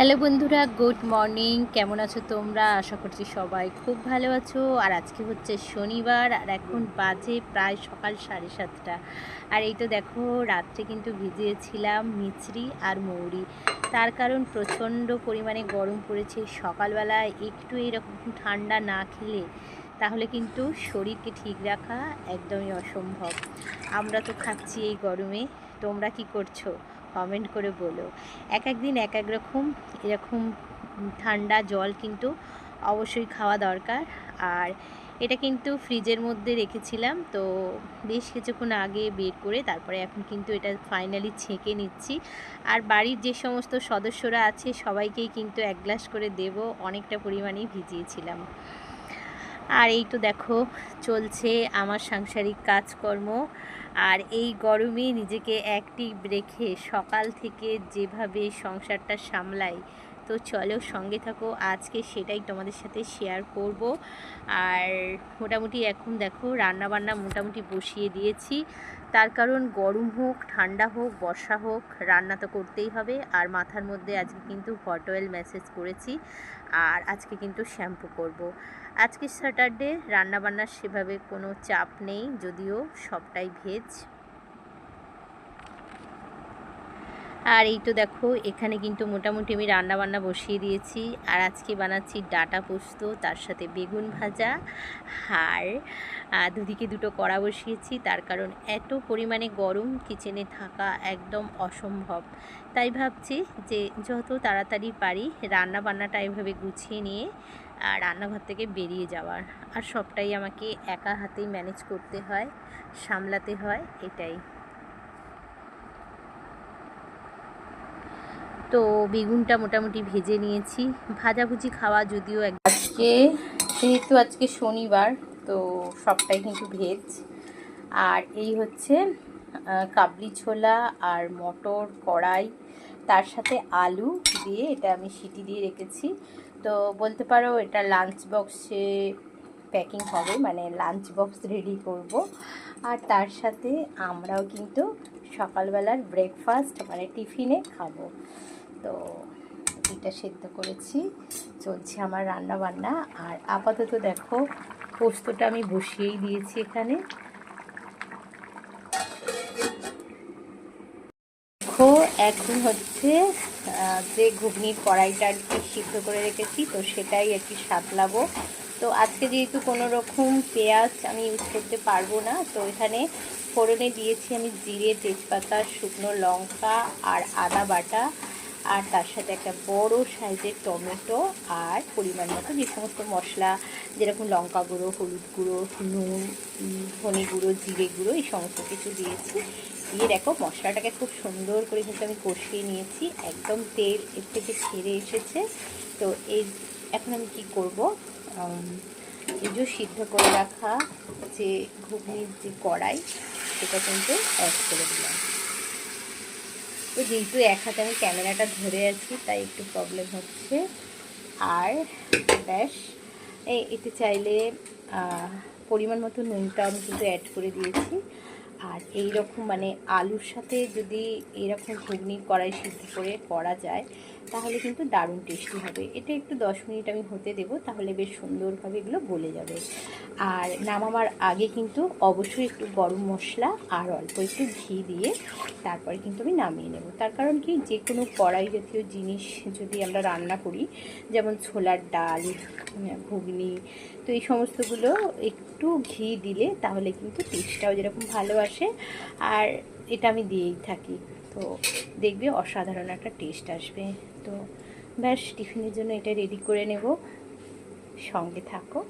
Hello বন্ধুরা, good morning. কেমন আছো তোমরা? আশা করছি সবাই খুব ভালো আছো। আর আজকে হচ্ছে শনিবার, আর এখন বাজে প্রায় সকাল সাড়ে সাতটা। আর এই তো দেখো, রাত্রে কিন্তু ভিজিয়েছিলাম মিচড়ি আর মৌরি। তার কারণ প্রচণ্ড পরিমাণে গরম পড়েছে সকালবেলায় একটু এরকম ঠান্ডা না খেলে তাহলে কিন্তু শরীরকে ঠিক রাখা একদমই অসম্ভব। আমরা তো খাচ্ছি এই গরমে। তোমরা কি করছ? কমেন্ট করে বলো। এক এক দিন এক এক রকম, এরকম ঠান্ডা জল কিন্তু অবশ্যই খাওয়া দরকার। আর এটা কিন্তু ফ্রিজের মধ্যে রেখেছিলাম, তো বেশ কিছুক্ষণ আগে বের করে তারপরে এখন কিন্তু এটা ফাইনালি ছেঁকে নিচ্ছি। আর বাড়ির যে সমস্ত সদস্যরা আছে, সবাইকেই কিন্তু এক গ্লাস করে দেব, অনেকটা পরিমাণেই ভিজিয়েছিলাম। আর এই তো দেখো, চলছে আমার সাংসারিক কাজকর্ম। আর এই গরমে নিজেকে অ্যাক্টিভ রেখে সকাল থেকে যেভাবে সংসারটা সামলাই, তো চলো সঙ্গে থাকো, আজকে সেটাই তোমাদের সাথে শেয়ার করব। আর মোটামুটি এখন দেখো রান্না বান্না মোটামুটি বসিয়ে দিয়েছি। তার কারণ গরম হোক, ঠান্ডা হোক, বর্ষা হোক, রান্না তো করতেই হবে। আর মাথার মধ্যে আজকে কিন্তু হট অয়েল মেসেজ করেছি। আর আজকে কিন্তু শ্যাম্পু করব। আজকে স্যাটারডে রান্নাবান্নার সেভাবে কোনো চাপ নেই, যদিও সবটাই ভেজ আর এই তো দেখো, এখানে কিন্তু মোটামুটি আমি রান্না বান্না বসিয়ে দিয়েছি। আর আজকে বানাচ্ছি ডাটা পোস্ত, তার সাথে বেগুন ভাজা আর দুদিকে দুটো কড়া বসিয়েছি, তার কারণ এত পরিমাণে গরম কিচেনে থাকা একদম অসম্ভব। তাই ভাবছি যে যত তাড়াতাড়ি পারি রান্না বান্নাটা এভাবে গুছিয়ে নিয়ে আর রান্নাঘর থেকে বেরিয়ে যাওয়ার। আর সবটাই আমাকে একা হাতেই ম্যানেজ করতে হয়, সামলাতে হয়, এটাই। তো বেগুনটা মোটামুটি ভেজে নিয়েছি। ভাজাভুজি খাওয়া যদিও আজকে, যেহেতু আজকে শনিবার, তো সবটাই কিন্তু ভেজ। আর এই হচ্ছে কাবলি ছোলা আর মটর কড়াই, তার সাথে আলু দিয়ে এটা আমি সিটি দিয়ে রেখেছি। তো বলতে পারো, এটা লাঞ্চ বক্সে প্যাকিং হবে মানে লাঞ্চ বক্স রেডি করব। আর তার সাথে আমরাও কিন্তু সকালবেলার ব্রেকফাস্ট মানে টিফিনে খাব। তো এটা সেদ্ধ করেছি। চলছে আমার রান্না বান্না। আর আপাতত দেখো, পোস্তটা আমি বসিয়েই দিয়েছি এখানে। দেখো, এখন হচ্ছে যে ঘুগনির কড়াইটা আর কি সিদ্ধ করে রেখেছি, তো সেটাই আর কি সাতলাবো। তো আজকে যেহেতু কোনো রকম পেঁয়াজ আমি ইউজ করতে পারব না, তো এখানে ফোড়নে দিয়েছি আমি জিরে, তেজপাতা, শুকনো লঙ্কা আর আদা বাটা। আর তার সাথে একটা বড় সাইজের টমেটো আর পরিমাণ মতো যে সমস্ত মশলা, যেরকম লঙ্কা গুঁড়ো, হলুদ গুঁড়ো, নুন ধনে গুঁড়ো, জিরে গুঁড়ো, এই সমস্ত কিছু দিয়েছি। দিয়ে দেখো মশলাটাকে খুব সুন্দর করে কিন্তু আমি কষিয়ে নিয়েছি। একদম তেল এর থেকে ছেড়ে এসেছে। তো এই এখন আমি কি করব? এই যে সিদ্ধ করে রাখা যে ঘুগনির যে কড়াই, সেটা কিন্তু অ্যাড করে দিলাম। তো যেহেতু এক হাতে আমি ক্যামেরাটা ধরে আছি, তাই একটু প্রবলেম হচ্ছে। আর ব্যাস, এই এতে চাইলে পরিমাণ মতো নুনটা আমি কিন্তু অ্যাড করে দিয়েছি। আর এই রকম মানে আলুর সাথে যদি এরকম ঘুগনি কড়াই সিদ্ধ করে করা যায় তাহলে কিন্তু দারুণ টেস্টি হবে। এটা একটু দশ মিনিট আমি হতে দেবো, তাহলে বেশ সুন্দরভাবে এগুলো গলে যাবে। আর নামাবার আগে কিন্তু অবশ্যই একটু গরম মশলা আর অল্প একটু ঘি দিয়ে তারপরে কিন্তু আমি নামিয়ে নেব। তার কারণ কি যে কোনো কড়াই জাতীয় জিনিস যদি আমরা রান্না করি, যেমন ছোলার ডাল ঘুগনি, তো এই সমস্তগুলো একটু ঘি দিলে তাহলে কিন্তু টেস্টটাও যেরকম ভালো আসে, আর এটা আমি দিয়েই থাকি। তো দেখবে অসাধারণ একটা টেস্ট আসবে। তো ব্যাস, টিফিনের জন্য এটা রেডি করে নেব। সঙ্গে থাকো।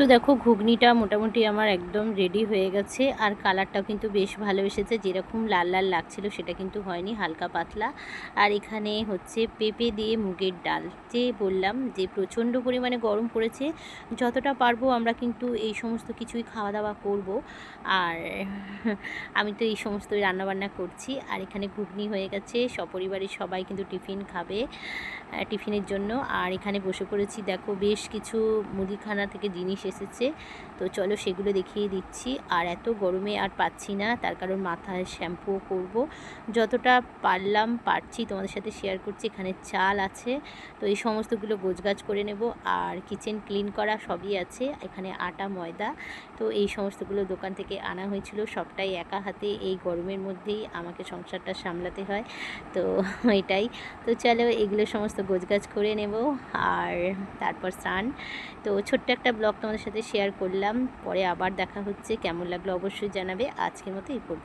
তো দেখো ঘুগনিটা মোটামুটি আমার একদম রেডি হয়ে গেছে। আর কালারটাও কিন্তু বেশ ভালো এসেছে। যেরকম লাল লাল লাগছিল সেটা কিন্তু হয়নি, হালকা পাতলা। আর এখানে হচ্ছে পেঁপে দিয়ে মুগের ডাল। যে বললাম যে প্রচণ্ড পরিমাণে গরম পড়েছে, যতটা পারব আমরা কিন্তু এই সমস্ত কিছুই খাওয়া দাওয়া করব। আর আমি তো এই সমস্ত রান্নাবান্না করছি। আর এখানে ঘুগনি হয়ে গেছে, সপরিবারের সবাই কিন্তু টিফিন খাবে টিফিনের জন্য। আর এখানে বসে পড়েছি, দেখো বেশ কিছু মুদিখানা থেকে জিনিস এসেছে। তো চলো সেগুলো দেখিয়ে দিচ্ছি। আর এত গরমে আর পাচ্ছি না, তার কারণ মাথায় শ্যাম্পুও করব। যতটা পারলাম পারছি, তোমাদের সাথে শেয়ার করছি, এখানে চাল আছে। তো এই সমস্তগুলো গোছগাছ করে নেব। আর কিচেন ক্লিন করা সবই আছে, এখানে আটা, ময়দা। তো এই সমস্তগুলো দোকান থেকে আনা হয়েছিল। সবটাই একা হাতে এই গরমের মধ্যেই আমাকে সংসারটা সামলাতে হয়। তো এটাই। তো চলো এগুলো সমস্ত গোছগাছ করে নেব। আর তারপর স্নান। তো ছোট্ট একটা ব্লগ তোমাদের সাথে শেয়ার করলাম। পরে আবার দেখা হচ্ছে। কেমন লাগল অবশ্যই জানাবে। আজকের মতো এই পর্যন্ত।